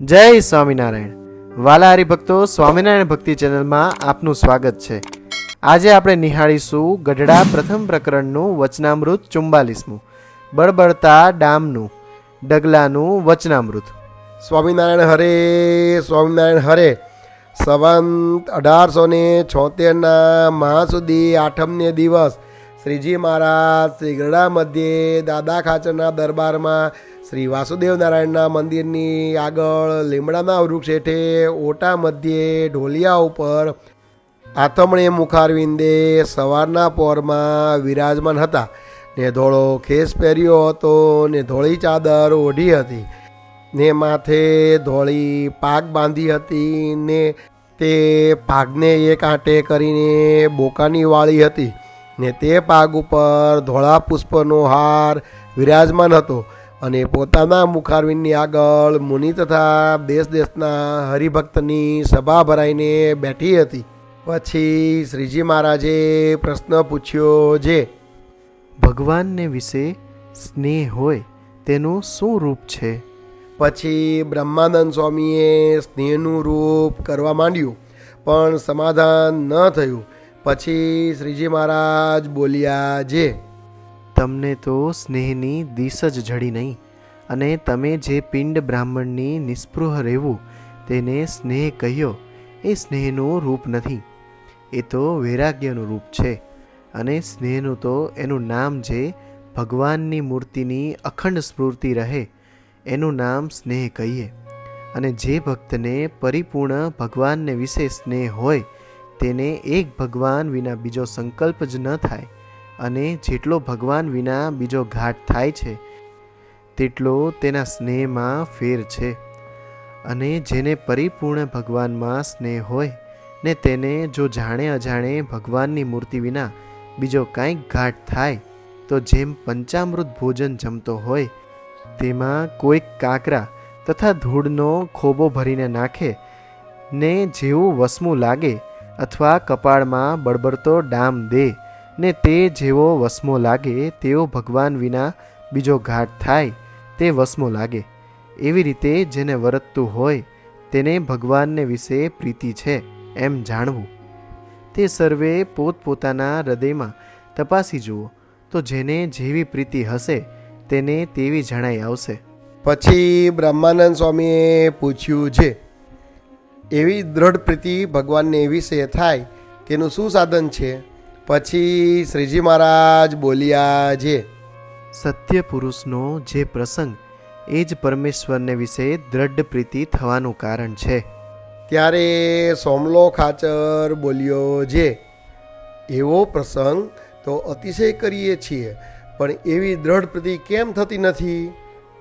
જય સ્વામિનારાયણ. વાલા હરિભક્તો સ્વામિનારાયણ ભક્તિ ચેનલમાં આપનું સ્વાગત છે. આજે આપણે નિહાળીશું ગઢડા પ્રથમ પ્રકરણનું વચનામૃત ચુમ્બાલીસમું. બળબળતા ડામનું ડગલાનું વચનામૃત. સ્વામિનારાયણ હરે સ્વામિનારાયણ હરે. સંવંત અઢારસો ને છોતેરના મહાસુદી આઠમને દિવસ શ્રીજી મહારાજ, શ્રી ગરડા મધ્યે, દાદા ખાચરના દરબારમાં, શ્રી વાસુદેવ નારાયણના મંદિરની આગળ, લીમડાના વૃક્ષ હેઠે ઓટા મધ્યે, ઢોલિયા ઉપર, આથમણે મુખારવિંદે, સવારના પોરમાં વિરાજમાન હતા. ને ધોળો ખેસ પહેર્યો હતો, ને ધોળી ચાદર ઓઢી હતી, ને માથે ધોળી પાક બાંધી હતી, ને તે પાગને એક આંટે કરીને બોકાની વાળી હતી. ને તે પાગ ઉપર ધોળા પુષ્પનો હાર વિરાજમાન હતો અને પોતાના મુખારવિંદની આગળ મુનિ તથા દેશ દેશના હરિભક્તની સભા ભરાઈને બેઠી હતી. પછી શ્રીજી મહારાજે પ્રશ્ન પૂછ્યો જે ભગવાનને વિશે સ્નેહ હોય તેનું શું રૂપ છે? પછી બ્રહ્માનંદ સ્વામીએ સ્નેહનું રૂપ કરવા માંડ્યું પણ સમાધાન ન થયું. પછી શ્રીજી મહારાજ બોલ્યા, જે. તમને તો સ્નેહની દિશ જ જડી નહીં અને તમે જે પિંડ બ્રાહ્મણની નિસ્પૃહ રહેવું તેને સ્નેહ કહ્યો, એ સ્નેહનું રૂપ નથી. એ તો વૈરાગ્યનું રૂપ છે અને સ્નેહનું તો એનું નામ જે ભગવાનની મૂર્તિની અખંડ સ્ફૂર્તિ રહે, એનું નામ સ્નેહ કહીએ. અને જે ભક્તને પરિપૂર્ણ ભગવાનને વિશે સ્નેહ હોય તેને એક ભગવાન વિના બીજો સંકલ્પ જ ન થાય અને જેટલો ભગવાન વિના બીજો ઘાટ થાય છે, તેટલો તેના સ્નેહમાં ફેર છે. અને જેને પરિપૂર્ણ ભગવાનમાં સ્નેહ હોય ને તેને જો જાણે અજાણે ભગવાનની મૂર્તિ વિના બીજો કાંઈક ઘાટ થાય, તો જેમ પંચામૃત ભોજન જમતો હોય, તેમાં કોઈક કાકરા તથા ધૂળનો ખોબો ભરીને નાખે ને જેવું વસમું લાગે અથવા કપાળમાં બળબડતો ડામ દે ને તે જેવો વસમો લાગે તેવો ભગવાન વિના બીજો ઘાટ થાય, તે વસમો લાગે. એવી રીતે જેને વરતતું હોય, તેને ભગવાનને વિશે પ્રીતિ છે એમ જાણવું. તે સર્વે પોતપોતાના હૃદયમાં તપાસી જુઓ, તો જેને જેવી પ્રીતિ હશે, તેને તેવી જણાઈ આવશે. પછી બ્રહ્માનંદ સ્વામીએ પૂછ્યું છે એવી દ્રઢ પ્રીતિ ભગવાનને વિશે થાય તેનું શું સાધન છે? પછી શ્રીજી મહારાજ બોલ્યા જે. સત્ય પુરુષનો જે પ્રસંગ એ જ પરમેશ્વરને વિશે દ્રઢ પ્રીતિ થવાનું કારણ છે. ત્યારે સોમલો ખાચર બોલ્યો જે એવો પ્રસંગ તો અતિશય કરીએ છીએ પણ એવી દ્રઢ પ્રતિ કેમ થતી નથી?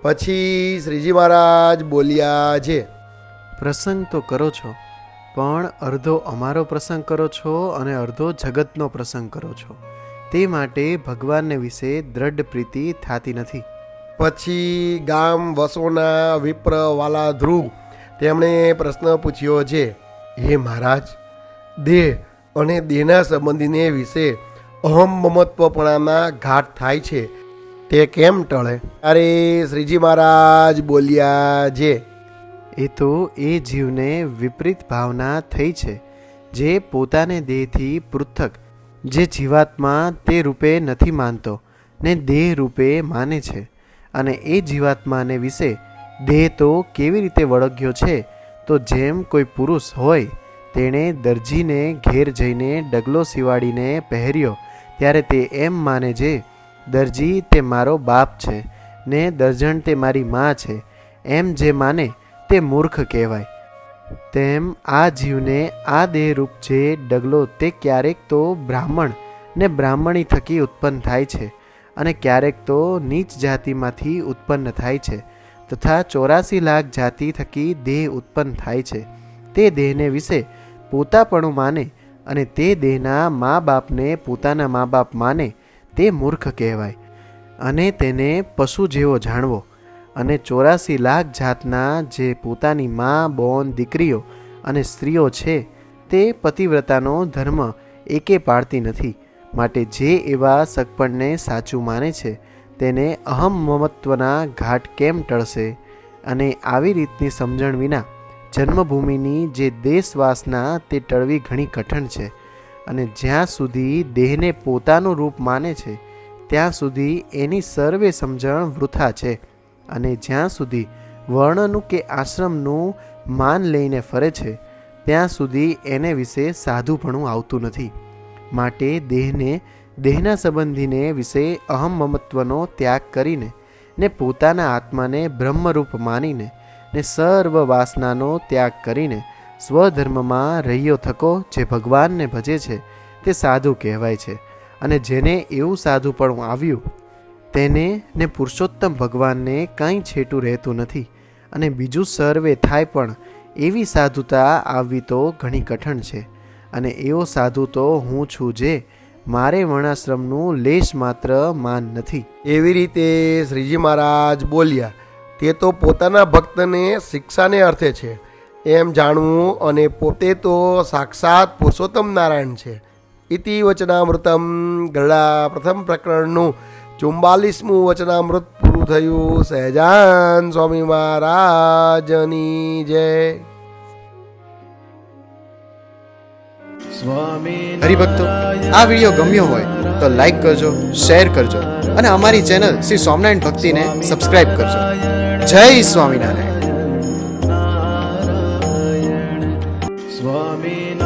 પછી શ્રીજી મહારાજ બોલ્યા છે પ્રસંગ તો કરો છો, પણ અડધો અમારો પ્રસંગ કરો છો અને અડધો જગતનો પ્રસંગ કરો છો. તે માટે ભગવાનને વિશે દ્રઢ પ્રીતિ થતી નથી. પછી ગામ વસોના વિપ્ર વાલા ધ્રુવ તેમણે પ્રશ્ન પૂછ્યો છે, હે મહારાજ, દેહ અને દેહના સંબંધીને વિશે અહમ મમત્વપણાના ઘાટ થાય છે, તે કેમ ટળે? અરે, શ્રીજી મહારાજ બોલ્યા જે એ તો એ જીવને વિપરીત ભાવના થઈ છે, જે પોતાને દેહથી પૃથક, જે જીવાત્મા તે રૂપે નથી માનતો ને દેહ રૂપે માને છે. અને એ જીવાત્માને વિશે દેહ તો કેવી રીતે વળગ્યો છે, તો જેમ કોઈ પુરુષ હોય, તેણે દરજીને ઘેર જઈને ડગલો સિવાડીને પહેર્યો, ત્યારે તે એમ માને છે, દરજી, તે મારો બાપ છે ને દર્જણ તે મારી મા છે. એમ જે માને તે મૂર્ખ કહેવાય. તેમ આ જીવને આ દેહરૂપ જે ડગલો તે ક્યારેક તો બ્રાહ્મણ ને બ્રાહ્મણી થકી ઉત્પન્ન થાય છે અને ક્યારેક તો નીચ જાતિમાંથી ઉત્પન્ન થાય છે તથા ચોરાસી લાખ જાતિ થકી દેહ ઉત્પન્ન થાય છે. તે દેહને વિશે પોતાપણું માને અને તે દેહના મા બાપને પોતાના મા બાપ માને તે મૂર્ખ કહેવાય અને તેને પશુ જેવો જાણવો. અને ચોરાસી લાખ જાતના જે પોતાની મા, બોન, દીકરીઓ અને સ્ત્રીઓ છે, તે પતિવ્રતાનો ધર્મ એકે પાળતી નથી. માટે જે એવા સગપણને સાચું માને છે, તેને અહમ મમત્વના ઘાટ કેમ ટળશે? અને આવી રીતની સમજણ વિના જન્મભૂમિની જે દેશવાસના તે ટળવી ઘણી કઠણ છે. અને જ્યાં સુધી દેહને પોતાનું રૂપ માને છે, ત્યાં સુધી એની સર્વે સમજણ વૃથા છે. અને જ્યાં સુધી વર્ણનું કે આશ્રમનું માન લઈને ફરે છે, ત્યાં સુધી એને વિશે સાધુપણું આવતું નથી. માટે દેહને, દેહના સંબંધીને વિશે અહમ મમત્વનો ત્યાગ કરીને ને પોતાના આત્માને બ્રહ્મરૂપ માનીને ને સર્વ વાસનાનો ત્યાગ કરીને સ્વધર્મમાં રહ્યો થકો જે ભગવાનને ભજે છે, તે સાધુ કહેવાય છે. અને જેને એવું સાધુપણું આવ્યું તેને ને પુરુષોત્તમ ભગવાનને કાંઈ છેટું રહેતું નથી અને બીજું સર્વે થાય પણ એવી સાધુતા આવવી તો ઘણી કઠણ છે. અને એવો સાધુ તો હું છું જે મારે વર્ણાશ્રમનું લેશ માત્ર માન નથી. એવી રીતે શ્રીજી મહારાજ બોલ્યા, તે તો પોતાના ભક્તને શિક્ષાને અર્થે છે. એમ જાણવું અને પોતે તો સાક્ષાત પુરુષોત્તમ નારાયણ છે. ઇતિ વચનામૃતમ ગરડા પ્રથમ પ્રકરણનું ચુમ્બાલીસમું વચનામૃત પૂરું થયું. સહેજાન સ્વામી મહારાજની જય. હરિભક્તો આ વીડિયો ગમ્યો હોય તો લાઈક કરજો શેર કરજો અને અમારી ચેનલ શ્રી સ્વામિનારાયણ ભક્તિને સબસ્ક્રાઇબ કરજો. જય સ્વામિનારાયણ. સ્વામી